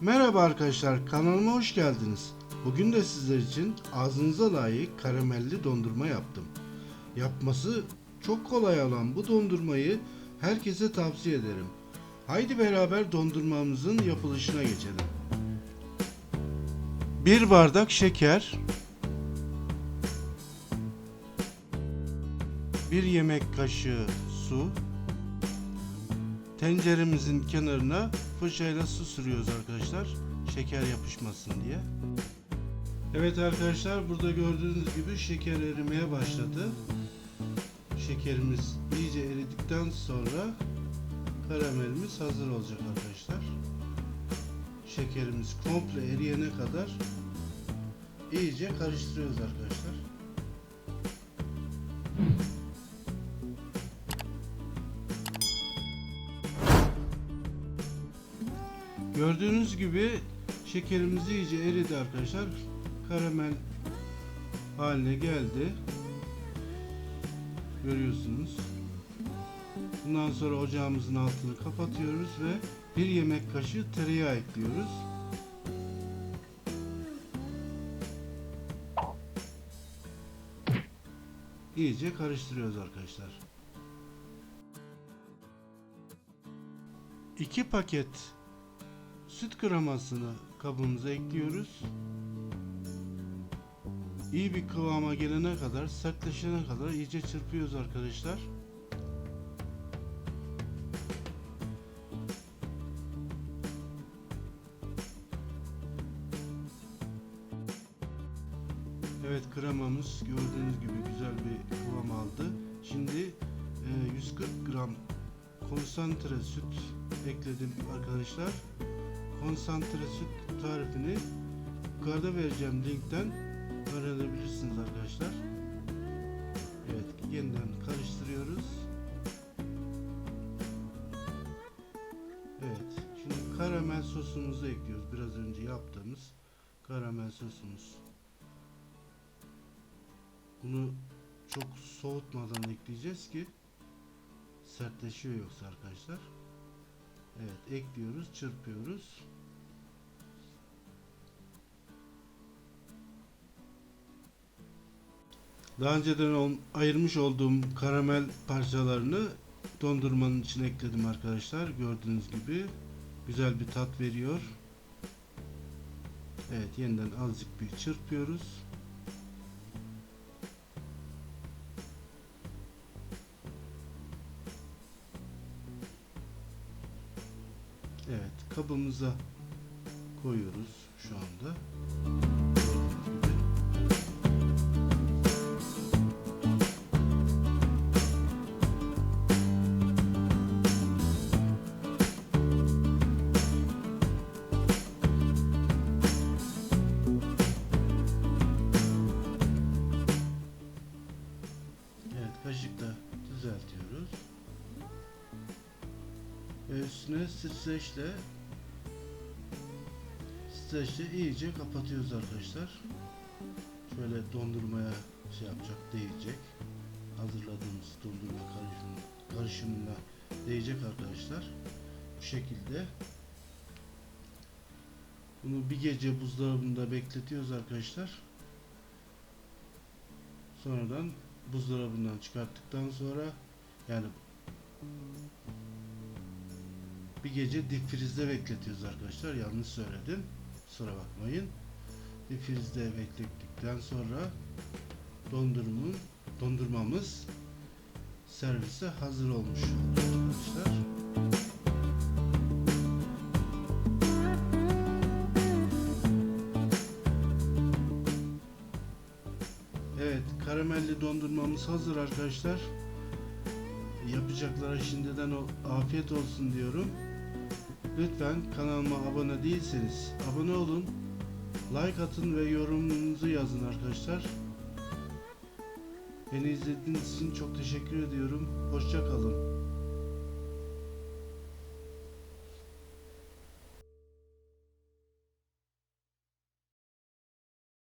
Merhaba arkadaşlar, kanalıma hoş geldiniz. Bugün de sizler için ağzınıza layık karamelli dondurma yaptım. Yapması çok kolay olan bu dondurmayı herkese tavsiye ederim. Haydi beraber dondurmamızın yapılışına geçelim. 1 bardak şeker, 1 yemek kaşığı su, Tenceremizin kenarına fırçayla su sürüyoruz arkadaşlar. Şeker yapışmasın diye. Evet arkadaşlar burada gördüğünüz gibi şeker erimeye başladı. Şekerimiz iyice eridikten sonra karamelimiz hazır olacak arkadaşlar. Şekerimiz komple eriyene kadar iyice karıştırıyoruz arkadaşlar. Gördüğünüz gibi şekerimiz iyice eridi arkadaşlar. Karamel haline geldi. Görüyorsunuz. Bundan sonra ocağımızın altını kapatıyoruz ve bir yemek kaşığı tereyağı ekliyoruz. İyice karıştırıyoruz arkadaşlar. 2 paket süt kremasını kabımıza ekliyoruz. İyi bir kıvama gelene kadar, sertleşene kadar iyice çırpıyoruz arkadaşlar. Evet kremamız gördüğünüz gibi güzel bir kıvam aldı. Şimdi e, 140 gram konsantre süt ekledim arkadaşlar. Konsantre süt tarifini yukarıda vereceğim linkten öğrenebilirsiniz arkadaşlar. Evet yeniden karıştırıyoruz. Evet şimdi karamel sosumuzu ekliyoruz. Biraz önce yaptığımız karamel sosumuz. Bunu çok soğutmadan ekleyeceğiz ki sertleşiyor yoksa arkadaşlar. Evet ekliyoruz, çırpıyoruz. Daha önceden ayırmış olduğum karamel parçalarını dondurmanın içine ekledim arkadaşlar. Gördüğünüz gibi güzel bir tat veriyor. Evet yeniden azıcık bir çırpıyoruz. Evet kabımıza koyuyoruz şu anda. Üstüne streçle streçle iyice kapatıyoruz arkadaşlar. Şöyle dondurmaya şey yapacak, değecek. Hazırladığımız dondurma karışım, karışımına değecek arkadaşlar. Bu şekilde. Bunu bir gece buzdolabında bekletiyoruz arkadaşlar. Sonradan buzdolabından çıkarttıktan sonra yani bir gece dip frizde bekletiyoruz arkadaşlar. Yanlış söyledim. Kusura bakmayın. Dip frizde beklettikten sonra dondurmun dondurmamız servise hazır olmuş arkadaşlar. Evet, karamelli dondurmamız hazır arkadaşlar. Yapacaklara şimdiden afiyet olsun diyorum. Lütfen kanalıma abone değilseniz abone olun. Like atın ve yorumunuzu yazın arkadaşlar. Beni izlediğiniz için çok teşekkür ediyorum. Hoşça kalın.